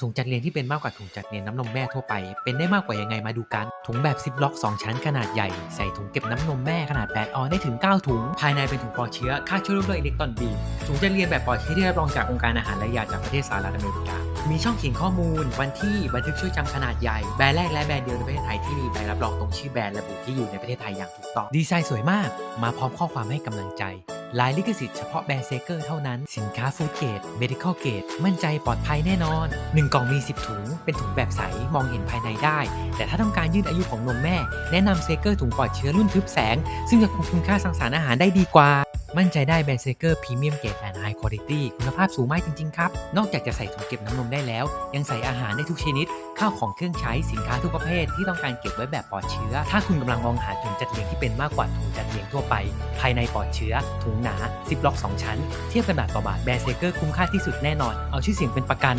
ถุงจัดเรียงที่เป็นมากกว่าถุงจัดเรียงน้ำนมแม่ทั่วไป เป็นได้มากกว่ายังไงมาดูกัน ถุงแบบซิปล็อก 2 ชั้นขนาดใหญ่ ใส่ถุงเก็บน้ำนมแม่ขนาด 8 ออนได้ถึง 9 ถุง ภายในเป็นถุงปลอดเชื้อฆ่าเชื้อโรคด้วยอิเล็กตรอนบีมถุงจัดเรียงแบบปลอดเชื้อที่รับรองจากองค์การอาหารและยาจากประเทศสหรัฐอเมริกา มีช่องเขียนข้อมูล วันที่บันทึกช่วยจำขนาดใหญ่ แบรนด์แรกและแบรนด์เดียวในประเทศไทยที่มีใบรับรองตรงชื่อแบรนด์ระบุที่อยู่ในประเทศไทยอย่างถูกต้อง ดีไซน์สวยมาก มาพร้อมข้อความให้กำลังใจ ลายลิขสิทธิ์เฉพาะแบรนด์เซเกอร์เท่านั้น สินค้าฟู้ดเกรดเมดิคอลเกรดมั่นใจปลอดภัยแน่นอน 1 กล่องมี 10 ถุง เป็นถุงแบบใส มองเห็นภายในได้ แต่ถ้าต้องการยืดอายุของนมแม่ แนะนำเซเกอร์ถุงปลอดเชื้อรุ่นทึบแสง ซึ่งจะคงคุณค่าสังสารอาหารได้ดีกว่า มั่นใจได้แบรนด์เซเกอร์พรีเมียมเกรดแอนด์ไฮคุณภาพคุณภาพสูงมากจริง ๆ ครับ นอกจากจะใส่ถุงเก็บน้ำนมได้แล้ว ยังใส่อาหารได้ทุกชนิด ข้าวของเครื่องใช้สินค้าทุกประเภทที่ต้องการเก็บไว้แบบปลอดเชื้อ ถ้าคุณกำลังมองหาถุงจัดเรียงที่เป็นมากกว่าถุงจัดเรียงทั่วไป ภายในปลอดเชื้อ ถุงหนาซิปล็อก 2 ชั้น เทียบกันบาทต่อบาทแบรนด์เซเกอร์คุ้มค่าที่สุดแน่นอน เอาชื่อเสียงเป็นประกัน